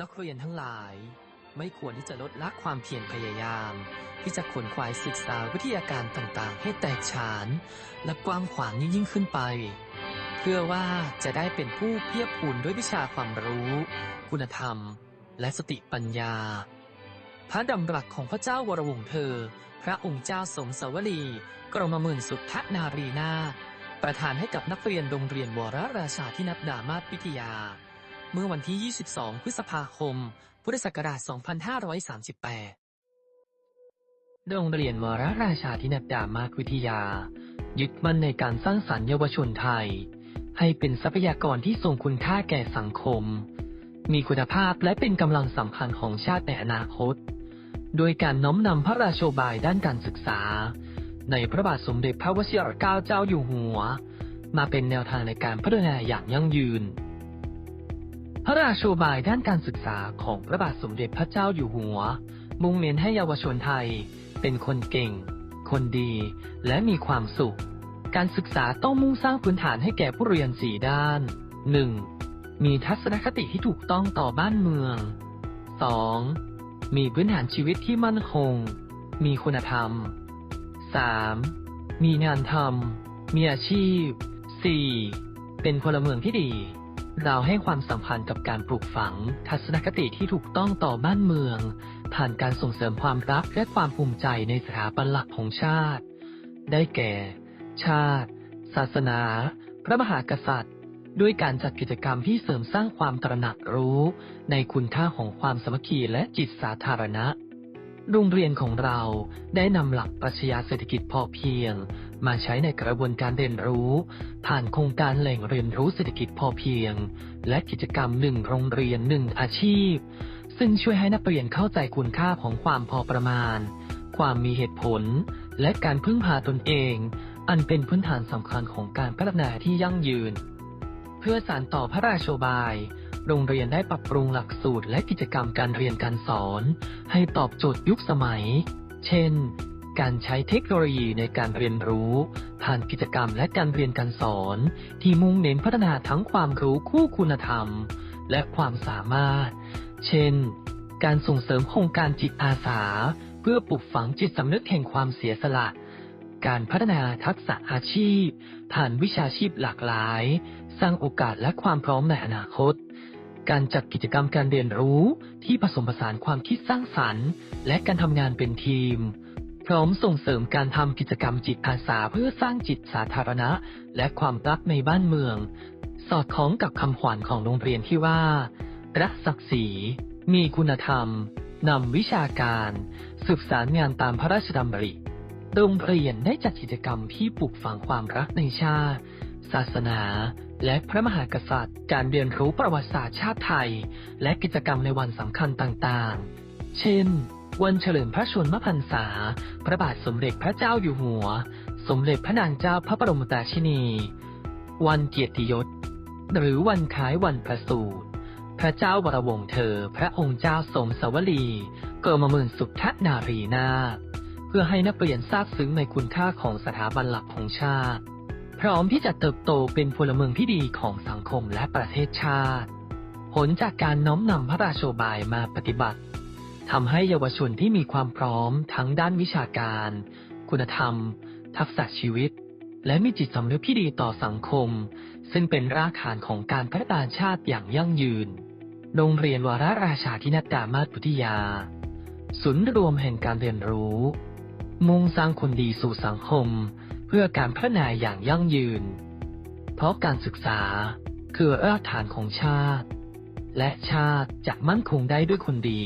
นักเรียนทั้งหลาย ไม่ควรที่จะลดละความเพียรพยายาม ที่จะขนขวายศึกษาวิทยาการต่างๆ ให้แตกฉาน และกว้างขวางยิ่งขึ้นไป เพื่อว่าจะได้เป็นผู้เพียบพูนด้วยวิชาความรู้ คุณธรรม และสติปัญญา พระดำรัสของพระเจ้าวรวงเธอ พระองค์เจ้าสมสวลีกรมหมื่นสุทธนารีนา ประทานให้กับนักเรียนโรงเรียนวรราชาธินัดดามาศวิทยา เมื่อวันที่ 22 พฤษภาคม พุทธศักราช 2538 โรงเรียนวรราชาธินัดดามาศวิทยา ยึดมั่นในการสร้างสรรค์เยาวชนไทย ให้เป็นทรัพยากรที่ทรงคุณค่าแก่สังคม มีคุณภาพและเป็นกำลังสำคัญของชาติในอนาคต โดยการน้อมนำพระราโชบายด้านการศึกษา ในพระบาทสมเด็จพระวชิรเกล้าเจ้าอยู่หัว มาเป็นแนวทางในการพัฒนาอย่างยั่งยืน พระราโชบายด้านการศึกษาของพระบาทสมเด็จพระเจ้าอยู่หัว มุ่งเน้นให้เยาวชนไทย เป็นคนเก่ง คนดี และมีความสุข การศึกษาต้องมุ่งสร้างพื้นฐานให้แก่ผู้เรียนสี่ด้าน 1. มีทัศนคติที่ถูกต้องต่อบ้านเมือง 2. มีพื้นฐานชีวิตที่มั่นคง มีคุณธรรม 3. มีงานทำ มีอาชีพ 4. เป็นพลเมืองที่ดี เราให้ความสำคัญกับการปลูกฝัง ทัศนคติที่ถูกต้องต่อบ้านเมือง ผ่านการส่งเสริมความรักและความภูมิใจในสถาบันหลักของชาติ ได้แก่ ชาติ ศาสนา พระมหากษัตริย์ ด้วยการจัดกิจกรรมที่เสริมสร้างความตระหนักรู้ ในคุณค่าของความสมัคคีและจิตสาธารณะ โรงเรียนของเราได้นำหลักปรัชญาเศรษฐกิจพอเพียง มาใช้ในกระบวนการเรียนรู้ ผ่านโครงการแหล่งเรียนรู้เศรษฐกิจพอเพียง และกิจกรรมหนึ่งโรงเรียนหนึ่งอาชีพ ซึ่งช่วยให้นักเรียนเข้าใจคุณค่าของความพอประมาณ ความมีเหตุผล และการพึ่งพาตนเอง อันเป็นพื้นฐานสำคัญของการพัฒนาที่ยั่งยืน เพื่อสานต่อพระราโชบาย โรงเรียนได้ปรับปรุงหลักสูตรและกิจกรรมการเรียนการสอน ให้ตอบโจทย์ยุคสมัย เช่น การใช้เทคโนโลยีในการเรียนรู้ ผ่านกิจกรรมและการเรียนการสอน ที่มุ่งเน้นพัฒนาทั้งความรู้คู่คุณธรรม และความสามารถ เช่น การส่งเสริมโครงการจิตอาสา เพื่อปลุกฝังจิตสำนึกแห่งความเสียสละการพัฒนาทักษะอาชีพ ผ่านวิชาชีพหลากหลาย สร้างโอกาสและความพร้อมในอนาคต การจัดกิจกรรมการเรียนรู้ที่ผสมผสานความคิดสร้างสรรค์ และการทำงานเป็นทีม พร้อมส่งเสริมการทำกิจกรรมจิตอาสาเพื่อสร้างจิตสาธารณะ และความรักในบ้านเมือง สอดคล้องกับคำขวัญของโรงเรียนที่ว่า รักศักดิ์ศรี มีคุณธรรม นำวิชาการ สืบสารงานตามพระราชดำริ โรงเรียนได้จัดกิจกรรมที่ปลูกฝังความรักในชาติ ศาสนา และพระมหากษัตริย์ การเรียนรู้ประวัติศาสตร์ชาติไทย และกิจกรรมในวันสำคัญต่างๆ เช่น วันเฉลิมพระชนมพรรษา พระบาทสมเด็จพระเจ้าอยู่หัว สมเด็จพระนางเจ้าพระบรมราชินี วันเกียรติยศ หรือวันคล้ายวันประสูติพระเจ้าวรวงเธอ พระองค์เจ้าสมสวลีเกรมหมื่นสุทธนารีนาเพื่อให้นักเรียนทราบซึ้งในคุณค่าของสถาบันหลักของชาติ พร้อมที่จะเติบโตเป็นพลเมืองที่ดีของสังคมและประเทศชาติ ผลจากการน้อมนำพระราโชบายมาปฏิบัติทำให้เยาวชนที่มีความพร้อมทั้งด้านวิชาการ คุณธรรม ทักษะชีวิต และมีจิตสำนึกที่ดีต่อสังคม ซึ่งเป็นรากฐานของการพัฒนาชาติอย่างยั่งยืน โรงเรียนวารราชาธินัดดามาศวิทยา ศูนย์รวมแห่งการเรียนรู้ มุ่งสร้างคนดีสู่สังคม เพื่อการพัฒนาอย่างยั่งยืน เพราะการศึกษาคือรากฐานของชาติ และชาติจะมั่นคงได้ด้วยคนดี